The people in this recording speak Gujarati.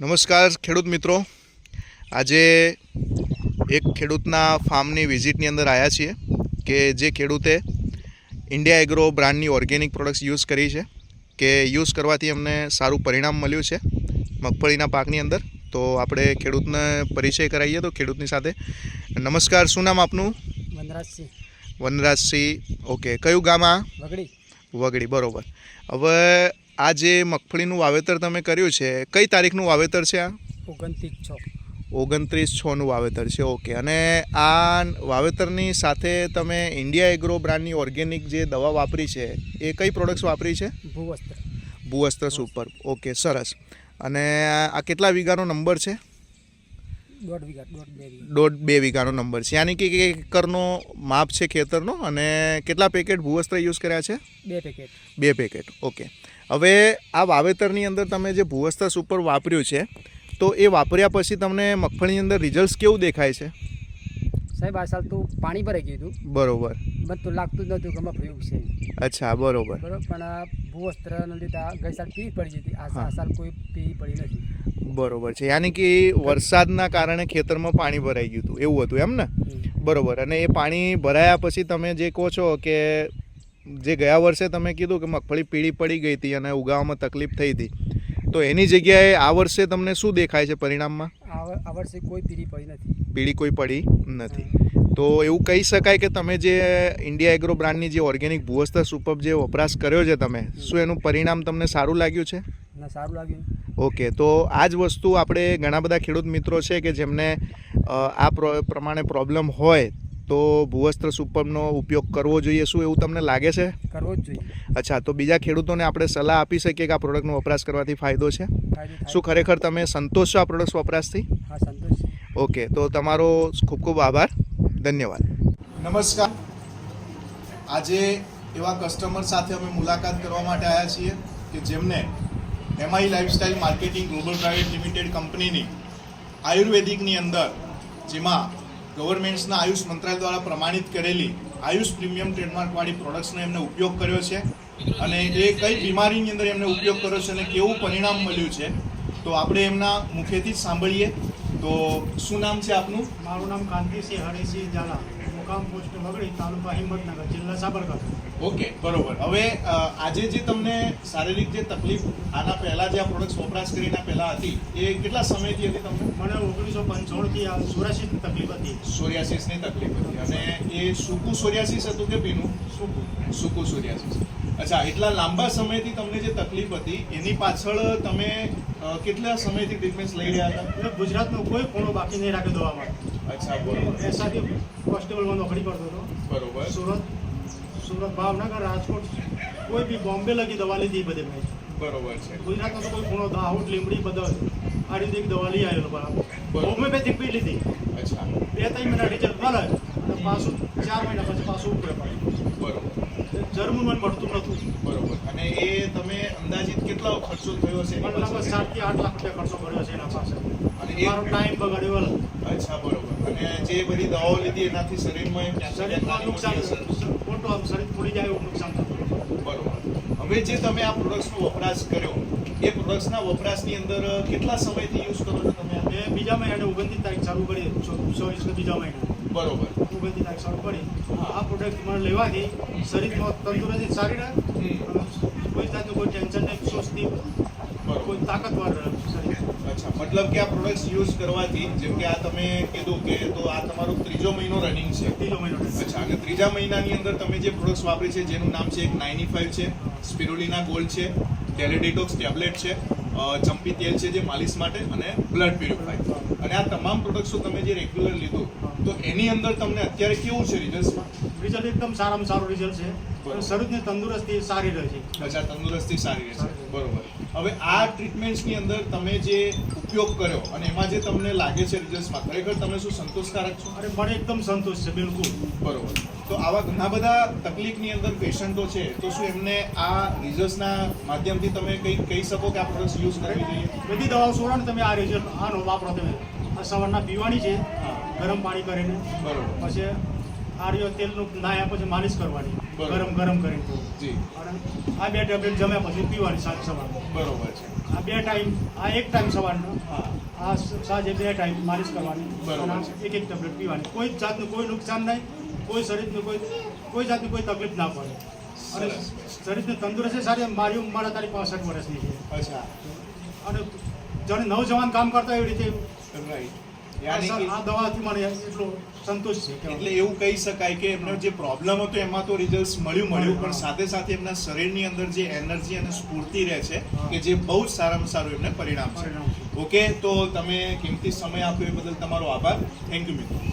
નમસ્કાર ખેડૂત મિત્રો. આજે એક ખેડૂતના ફાર્મની વિઝિટની અંદર આવ્યા છીએ કે જે ખેડૂતે ઇન્ડિયા એગ્રો બ્રાન્ડની ઓર્ગેનિક પ્રોડક્ટ્સ યુઝ કરી છે કે યુઝ કરવાથી અમને સારું પરિણામ મળ્યું છે મગફળીના પાકની અંદર. તો આપણે ખેડૂતને પરિચય કરાવીએ તો ખેડૂતની સાથે. નમસ્કાર શું નામ આપનું? વનરાજસિંહ. વનરાજસિંહ. ઓકે કયું ગામ આ? વગડી. વગડી બરોબર. હવે આ જે મગફળીનું વાવેતર તમે કર્યું છે કઈ તારીખનું વાવેતર છે આ? ઓગણત્રીસ છ. ઓગણત્રીસ છનું વાવેતર છે ઓકે. અને આ વાવેતરની સાથે તમે ઇન્ડિયા એગ્રો બ્રાન્ડની ઓર્ગેનિક જે દવા વાપરી છે એ કઈ પ્રોડક્ટ્સ વાપરી છે? ભૂવસ્ત્ર. ભૂવસ્ત્ર સુપર. ઓકે સરસ. અને આ કેટલા વીઘાનો નંબર છે? દોઢ વીઘા દોઢ બે વીઘા. દોઢ બે વીઘાનો નંબર છે. યાની કે એક એકરનો માપ છે ખેતરનો અને કેટલા પેકેટ ભૂવસ્ત્ર યુઝ કર્યા છે? બે પેકેટ. બે પેકેટ. ઓકે. હવે આ વાવેતરની અંદર તમે જે ભૂવસ્ત્ર સુપર વાપર્યું છે તો એ વાપર્યા પછી તમને મગફળીની અંદર રિઝલ્ટ કેવું દેખાય છે? સાહેબ આ સાલ તો પાણી ભરાઈ ગયું હતું. બરોબર. મને તો લાગતું જ નહોતું કે મગફળી ઉગશે અચ્છા બરોબર. બરોબર પણ આ ભૂવસ્ત્રને લીધે ગઈ સાલ પી પડી જતી. આ સાલ કોઈ પી પડી નથી. બરોબર છે. યાની કે વરસાદના કારણે ખેતરમાં પાણી ભરાઈ ગયું હતું. એવું હતું એમ ને? બરોબર. અને એ પાણી ભરાયા પછી તમે જે કહો છો કે જે ગયા વર્ષે તમે કીધું કે મગફળી પીળી પડી ગઈ હતી અને ઉગાવામાં તકલીફ થઈ હતી તો એની જગ્યાએ આ વર્ષે તમને શું દેખાય છે પરિણામમાં? આ વર્ષે કોઈ પીળી પડી નથી. પીળી કોઈ પડી નથી. તો એવું કહી શકાય કે તમે જે ઇન્ડિયા એગ્રો બ્રાન્ડની જે ઓર્ગેનિક ભૂવસ્તર સુપર જે વપરાશ કર્યો છે તમે શું એનું પરિણામ તમને સારું લાગ્યું છે? ના સારું લાગ્યું. ઓકે તો આ જ વસ્તુ આપણે ઘણા બધા ખેડૂત મિત્રો છે કે જેમને આ પ્રો- પ્રમાણે પ્રોબ્લેમ હોય તો ભૂવસ્ત્ર સુપરનો ઉપયોગ કરવો જોઈએ. શું એવું તમને લાગે છે? કરવો જ જોઈએ. અચ્છા તો બીજા ખેડૂતોને આપણે સલાહ આપી શકીએ કે આ પ્રોડક્ટનો વપરાશ કરવાથી ફાયદો છે? શું ખરેખર તમે સંતોષ છો આ પ્રોડક્ટ વપરાશથી? હા સંતોષ ઓકે તો તમારો ખૂબ ખૂબ આભાર. ધન્યવાદ. નમસ્કાર. આજે એવા કસ્ટમર સાથે અમે મુલાકાત કરવા માટે આવ્યા છીએ કે જેમને MI lifestyle marketing global private limited કંપનીની આયુર્વેદિકની અંદર, જેમાં ગવર્મેન્ટ્સના આયુષ મંત્રાલય દ્વારા પ્રમાણિત કરેલી આયુષ પ્રીમિયમ ટ્રેડમાર્કવાળી પ્રોડક્ટ્સનો એમને ઉપયોગ કર્યો છે. અને એ કઈ બીમારીની અંદર એમને ઉપયોગ કર્યો છે અને કેવું પરિણામ મળ્યું છે, તો આપણે એમના મુખેથી જ સાંભળીએ. તો શું નામ છે આપનું? મારું નામ કાંતિસિંહ હરિસિંહ ઝાલા. મુકામ પોસ્ટ વગડી તાલુકા હિંમતનગર જિલ્લા સાબરકાંઠા. ઓકે બરોબર. હવે આજે જે તમને શારીરિક જે તકલીફ આના પહેલા જે આ પ્રોડક્ટ વપરાશ કરીને પહેલા હતી એ કેટલા સમયથી હતી તમને? મને ઓગણીસો પંચોળથી આ સોરાશીની તકલીફ હતી. સોરિયાસિસની તકલીફ હતી. અને એ સૂકું સોરિયાસિસ હતું કે ભીનું સૂકું. સૂકું સોરિયાસિસ અચ્છા એટલા લાંબા સમયથી તમને જે તકલીફ હતી એની પાછળ તમે કેટલા સમયથી ટ્રીટમેન્ટ લઈ રહ્યા હતા? એટલે ગુજરાતનો કોઈ ખૂણો બાકી નહીં રાખ્યો દવામાં અચ્છા બરોબર. એસાથી કોન્સ્ટેબલમાં નોકરી કરતો હતો. બરોબર. સુરત સુરત ભાવનગર રાજકોટ કોઈ બી બોમ્બે લગી દવા લીધી બધે મેં. બરોબર છે. ગુજરાતનો તો કોઈ ખૂણો દાહોદ લીમડી બધા આ રીતે એક દવા લઈ આવેલો બરાબર. બરોબર. હોમિયોપેથિક બી લીધી. અચ્છા. બે ત્રણ મહિના રિઝલ્ટ મળે અને પાછું ચાર મહિના પછી પાછું ઉપરે પડે બરોબર. જર્મન મને મળતું નહોતું. બરોબર. અને એ તમે અંદાજિત કેટલો ખર્ચો થયો મને લગભગ સાતથી આઠ લાખ રૂપિયા ખર્ચો કર્યો છે એના પાસે. અને મારો ટાઈમ બગાડ્યો અચ્છા બરોબર. અને જે બધી દવાઓ લીધી એનાથી શરીરમાં શરીરમાં નુકસાન ખોટું આમ શરીર ફૂલી જાય એવું નુકસાન થતું બરોબર. હવે જે તમે આ પ્રોડક્ટ્સનો વપરાશ કર્યો એ પ્રોડક્ટ્સના વપરાશની અંદર કેટલા સમયથી યુઝ કરો છો તમે? મેં બીજા મહિને ઓગણત્રીસ તારીખ ચાલુ કરી ચોવીસ બીજા મહિને બરોબર. તારીખ ચાલુ પડી આ પ્રોડક્ટ મને લેવાથી શરીરમાં તંદુરસ્તી સારી રહે. કોઈ જાતનું કોઈ ટેન્શન નહીં સુસ્તી કોઈ તાકાતવાર રહે અચ્છા મતલબ કે આ પ્રોડક્ટ્સ યુઝ કરવાથી જેમ કે આ તમે કીધું કે તો આ તમારો ત્રીજો મહિનો રનિંગ છે ત્રીજો મહિનો. અચ્છા અને ત્રીજા મહિનાની અંદર તમે જે પ્રોડક્ટ્સ વાપરી છે જેનું નામ છે એક નાઇની ફાઇવ છે સ્પિરુલિના ગોલ્ડ છે ટેલેડિટોક્સ ટેબ્લેટ છે ચંપી તેલ છે જે માલિશ માટે અને બ્લડ પ્યુરિફાય અને આ તમામ પ્રોડક્ટ્સો તમે જે રેગ્યુલર લીધો તો એની અંદર તમને અત્યારે કેવું છે રિઝલ્ટમાં રિઝલ્ટ એકદમ સારામાં સારું રિઝલ્ટ છે. શરીરની તંદુરસ્તી સારી રહે છે. અચ્છા તંદુરસ્તી સારી રહે છે. બરોબર. હવે આ ટ્રીટમેન્ટ્સની અંદર તમે જે ઉપયોગ કર્યો અને એમાં જે તમને લાગે છે રિઝલ્ટમાં ખરેખર તમે શું સંતોષકારક છો? અરે મને એકદમ સંતોષ છે બિલકુલ. બરોબર. તો આવા ઘણા બધા તકલીફની અંદર પેશન્ટો છે તો શું એમને આ રિઝલ્ટના માધ્યમથી તમે કંઈક કહી શકો કે આ પ્રોડક્ટ યુઝ કરવી જોઈએ? બધી દવાઓ છોડો ને તમે આ રિઝલ્ટ આનો વાપરો તમે. આ સવારના પીવાની છે ગરમ પાણી કરીને. બરોબર. પછી આર્યો તેલનું નાયા પછી માલિશ કરવાની. ગરમ ગરમ કરીને તો જી. અને આ બે ટેબ્લેટ જમ્યા પછી પીવાની સાંજ સવારે બરોબર છે. આ બે ટાઈમ આ એક ટાઈમ સવારનો. આ સાંજે બે ટાઈમ માલિશ કરવાની. અને એક એક ટેબ્લેટ પીવાની. કોઈ જાતનું કોઈ નુકસાન નહીં. કોઈ શરીરનું કોઈ કોઈ જાતની કોઈ તકલીફ ના પડે. અને શરીરને તંદુરસ્તી સારી મારી ઉંમર મારા તારી પાસઠ વર્ષની છે. અચ્છા. અને જાણે નવજવાન કામ કરતા એવી રીતે રાઈટ આ દવાથી મને એટલો સંતોષ છે એટલે એવું કહી શકાય કે એમનો જે પ્રોબ્લેમ હતો એમાં તો રિઝલ્ટ મળ્યું મળ્યું. પણ સાથે સાથે એમના શરીરની અંદર જે એનર્જી અને સ્ફૂર્તિ રહે છે કે જે બહુ જ સારામાં સારું એમને પરિણામ છે. ઓકે તો તમે કિંમતી સમય આપ્યો એ બદલ તમારો આભાર. થેન્ક યુ મિત્રો.